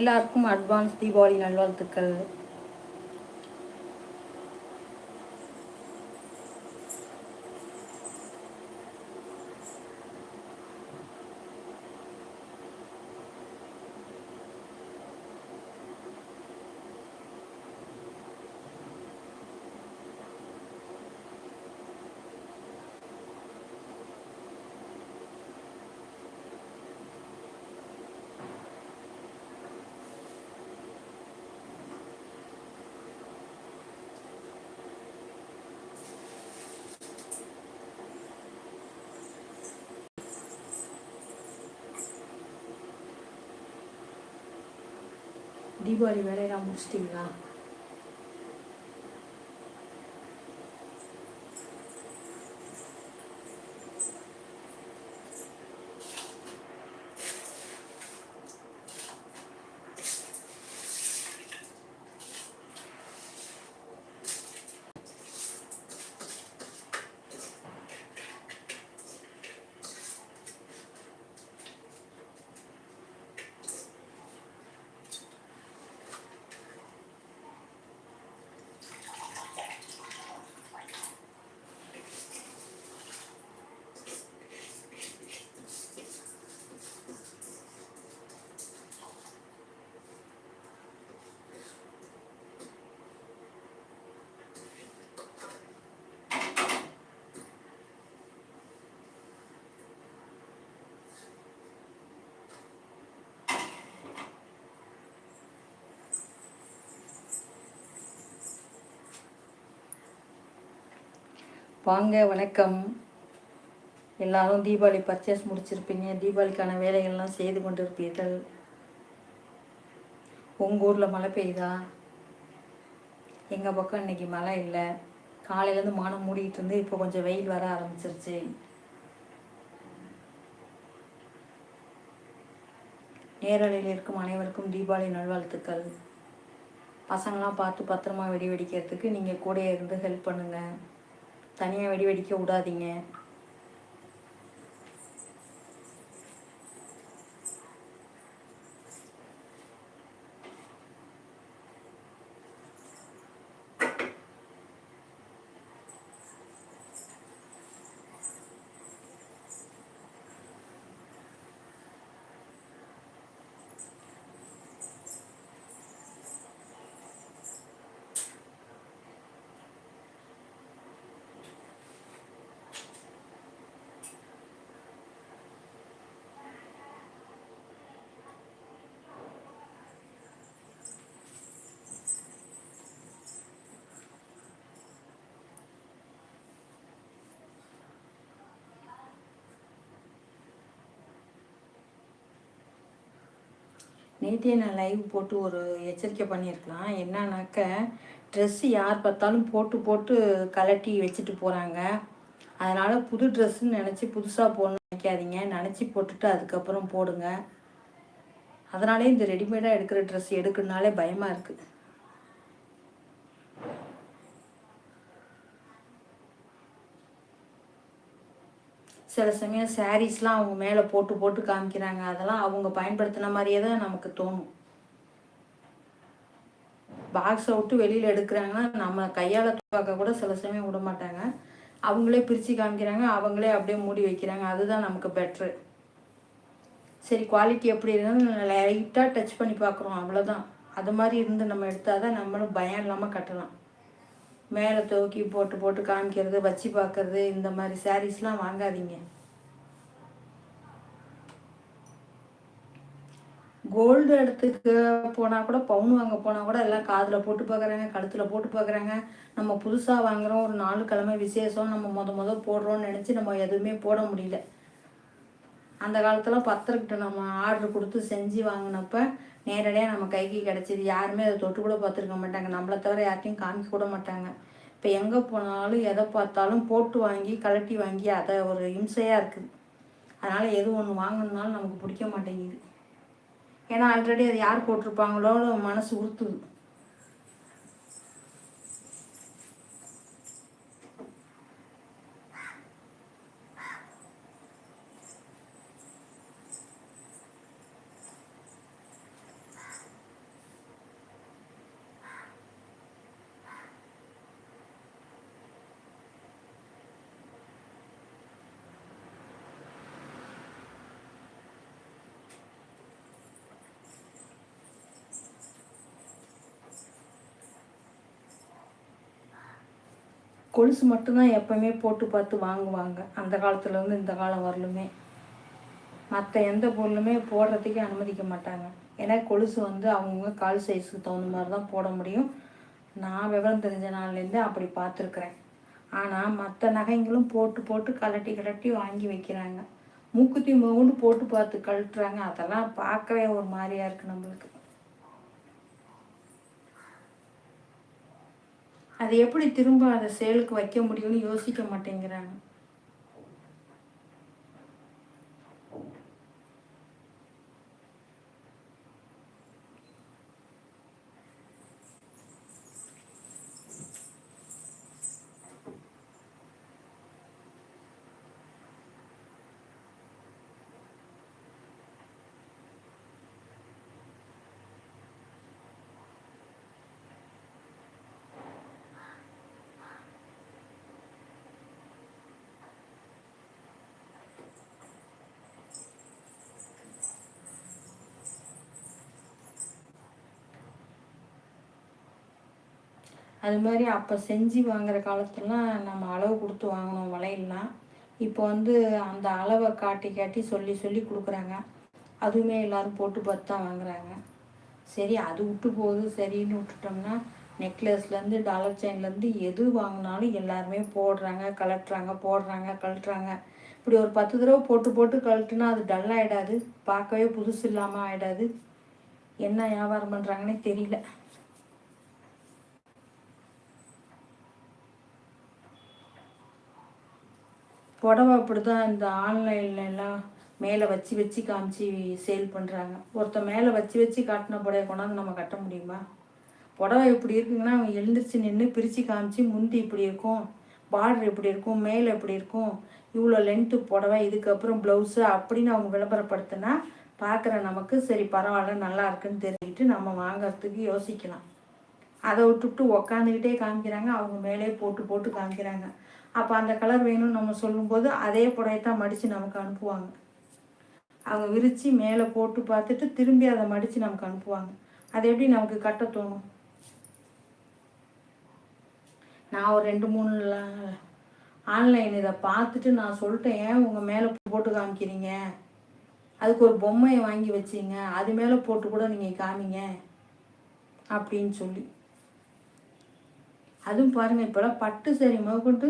எல்லாருக்கும் அட்வான்ஸ் தீபாவளி நல்வாழ்த்துக்கள். தீபாவளி வேலையெல்லாம் முடிச்சிட்டிங்களா? வாங்க வணக்கம். எல்லாரும் தீபாவளி பர்ச்சேஸ் முடிச்சிருப்பீங்க. தீபாவளிக்கான வேலைகள்லாம் செய்து கொண்டிருப்பீர்கள். உங்கள் ஊரில் மழை பெய்யுதா? எங்கள் பக்கம் இன்னைக்கு மழை இல்லை. காலையிலேருந்து மானம் மூடிக்கிட்டு இருந்து இப்போ கொஞ்சம் வெயில் வர ஆரம்பிச்சிருச்சு. நேரலையில் இருக்கும் அனைவருக்கும் தீபாவளி நல்வாழ்த்துக்கள். பசங்களாம் பார்த்து பத்திரமா வெடி வெடிக்கிறதுக்கு நீங்கள் கூட இருந்து ஹெல்ப் பண்ணுங்கள் தனியாக வெடி வெடிக்க விடாதீங்க. நேற்றே நான் லைவ் போட்டு ஒரு எச்சரிக்கை பண்ணியிருக்கலாம். என்னன்னாக்க ட்ரெஸ்ஸு யார் பார்த்தாலும் போட்டு போட்டு கலட்டி வச்சுட்டு போகிறாங்க அதனால் புது ட்ரெஸ்ஸுன்னு நினச்சி புதுசாக போடணும்னு நினைக்காதீங்க. நினச்சி போட்டுட்டு அதுக்கப்புறம் போடுங்க. அதனாலே இந்த ரெடிமேடாக எடுக்கிற ட்ரெஸ் எடுக்கணுனாலே பயமாக இருக்குது சில சமயம் சாரீஸ்லாம் அவங்க மேலே போட்டு போட்டு காமிக்கிறாங்க. அதெல்லாம் அவங்க பயன்படுத்தின மாதிரியே தான் நமக்கு தோணும். பாக்ஸை விட்டு வெளியில் எடுக்கிறாங்கன்னா நம்ம கையால் துப்பாக்க கூட சில சமயம் விட மாட்டாங்க. அவங்களே பிரித்து காமிக்கிறாங்க. அவங்களே அப்படியே மூடி வைக்கிறாங்க. அதுதான் நமக்கு பெட்ரு சரி குவாலிட்டி எப்படி இருந்தாலும் லைட்டாக டச் பண்ணி பார்க்குறோம். அவ்வளோதான் அது மாதிரி இருந்து நம்ம எடுத்தால் தான் நம்மளும் பயம் இல்லாமல் கட்டலாம். மேலே தூக்கி போட்டு போட்டு காமிக்கிறது வச்சு பார்க்கறது இந்த மாதிரி சாரீஸ்லாம் வாங்காதீங்க. கோல்டு இடத்துக்கு போனால் கூட பவுன் வாங்க போனால் கூட எல்லாம் காதில் போட்டு பார்க்குறாங்க கழுத்தில் போட்டு பார்க்குறாங்க. நம்ம புதுசாக வாங்குகிறோம் ஒரு நாலு கிழமை விசேஷம் நம்ம முத மொதல் போடுறோம்னு நினச்சி நம்ம எதுவுமே போட முடியல. அந்த காலத்தில் பத்திரக்கிட்ட நம்ம ஆர்டர் கொடுத்து செஞ்சு வாங்கினப்ப நேரடியாக நம்ம கைக்கு கிடச்சிது. யாருமே அதை தொட்டு கூட பார்த்துருக்க மாட்டாங்க. நம்மளை தவிர யார்ட்டையும் காமிக்க கூட மாட்டாங்க. இப்போ எங்கே போனாலும் எதை பார்த்தாலும் போட்டு வாங்கி கலட்டி வாங்கி அதை ஒரு இம்சையாக இருக்குது. அதனால் எது ஒன்று வாங்கணுனாலும் நமக்கு பிடிக்க மாட்டேங்குது. ஏன்னா ஆல்ரெடி அது யார் போட்டிருப்பாங்களோ மனசு உறுத்துது. கொலுசு மட்டும்தான் எப்பவுமே போட்டு பார்த்து வாங்குவாங்க. அந்த காலத்துலேருந்து இந்த காலம் வரலுமே. மற்ற எந்த பொருளுமே போடுறதுக்கே அனுமதிக்க மாட்டாங்க. ஏன்னா கொலுசு வந்து அவங்கவுங்க கால் சைஸுக்கு தகுந்த மாதிரி தான் போட முடியும். நான் விவரம் தெரிஞ்ச நாள்லேருந்து அப்படி பார்த்துருக்குறேன். ஆனால் மற்ற நகைங்களும் போட்டு போட்டு கலட்டி கலட்டி வாங்கி வைக்கிறாங்க. மூக்குத்தி மவுண்டு போட்டு பார்த்து கழட்டுறாங்க. அதெல்லாம் பார்க்கவே ஒரு மாதிரியா இருக்குது நம்மளுக்கு. அதை எப்படி திரும்ப அதை செயலுக்கு வைக்க முடியும்னு யோசிக்க மாட்டேங்கிறாங்க. அது மாதிரி அப்போ செஞ்சு வாங்குற காலத்துலலாம் நம்ம அளவு கொடுத்து வாங்கினோம் வளையல்லாம். இப்போ வந்து அந்த அளவை காட்டி காட்டி சொல்லி சொல்லி கொடுக்குறாங்க. அதுவுமே எல்லோரும் போட்டு பார்த்து தான் வாங்குறாங்க. சரி அது விட்டு போகுது. சரின்னு விட்டுட்டோம்னா நெக்லஸ்லேருந்து டாலர் செயின்லேருந்து எது வாங்கினாலும் எல்லாருமே போடுறாங்க கலட்டுறாங்க போடுறாங்க கழட்டுறாங்க. இப்படி ஒரு பத்து தடவை போட்டு போட்டு கழட்டுனா அது டல் ஆகிடாது பார்க்கவே புதுசு இல்லாமல் ஆகிடாது என்ன வியாபாரம் பண்ணுறாங்கன்னே தெரியல. புடவை அப்படி தான் இந்த ஆன்லைன்ல எல்லாம் மேலே வச்சு வச்சு காமிச்சு சேல் பண்ணுறாங்க ஒருத்தர் மேலே வச்சு வச்சு காட்டின புடவை கொண்டாந்து நம்ம கட்ட முடியுமா? புடவை இப்படி இருக்குங்கன்னா அவங்க எழுந்திரிச்சு நின்று பிரித்து காமிச்சு முந்தி இப்படி இருக்கும் பார்டர் எப்படி இருக்கும் மேலே எப்படி இருக்கும் இவ்வளோ லென்த்து புடவை இதுக்கப்புறம் ப்ளவுஸு அப்படின்னு அவங்க விளம்பரப்படுத்தினா பார்க்குற நமக்கு சரி பரவாயில்ல நல்லா இருக்குன்னு தெரிஞ்சுட்டு நம்ம வாங்கிறதுக்கு யோசிக்கலாம். அதை விட்டுவிட்டு உக்காந்துக்கிட்டே காமிக்கிறாங்க அவங்க மேலே போட்டு போட்டு காமிக்கிறாங்க. அப்போ அந்த கலர் வேணும்னு நம்ம சொல்லும்போது அதே புடவை தான் மடித்து நமக்கு அனுப்புவாங்க. அவங்க விரித்து மேலே போட்டு பார்த்துட்டு திரும்பி அதை மடித்து நமக்கு அனுப்புவாங்க. அது எப்படி நமக்கு கட்ட தோணும்? நான் ஒரு ரெண்டு மூணு ஆன்லைன் இதை பார்த்துட்டு நான் சொல்லிட்டேன். ஏன் உங்கள் மேலே போட்டு காமிக்கிறீங்க? அதுக்கு ஒரு பொம்மையை வாங்கி வச்சிங்க அது மேலே போட்டு கூட நீங்கள் காமிங்க. அப்படின்னு சொல்லி. அதுவும் பாருங்கள் இப்போலாம் பட்டு சரி முதற்கொண்டு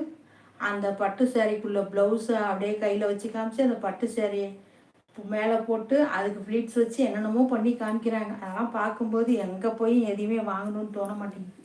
அந்த பட்டு சேரீக்குள்ள ப்ளவுஸை அப்படியே கையில் வச்சு காமிச்சு அந்த பட்டு சேரீயை மேலே போட்டு அதுக்கு ஃப்ளீட்ஸ் வச்சு என்னென்னமோ பண்ணி காமிக்கிறாங்க. அதெல்லாம் பார்க்கும்போது எங்கே போய் எதையுமே வாங்கணும்னு தோண மாட்டேங்குது.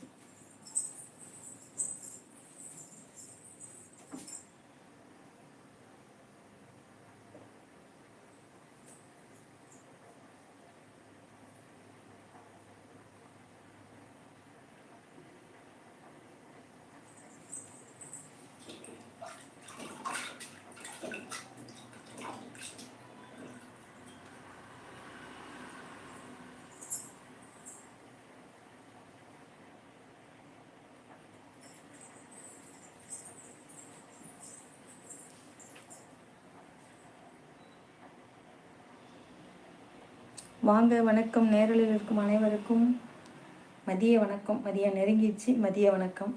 வாங்க வணக்கம். நேரலில் இருக்கும் அனைவருக்கும் மதிய வணக்கம். மதியம் நெருங்கிடுச்சு. மதிய வணக்கம்.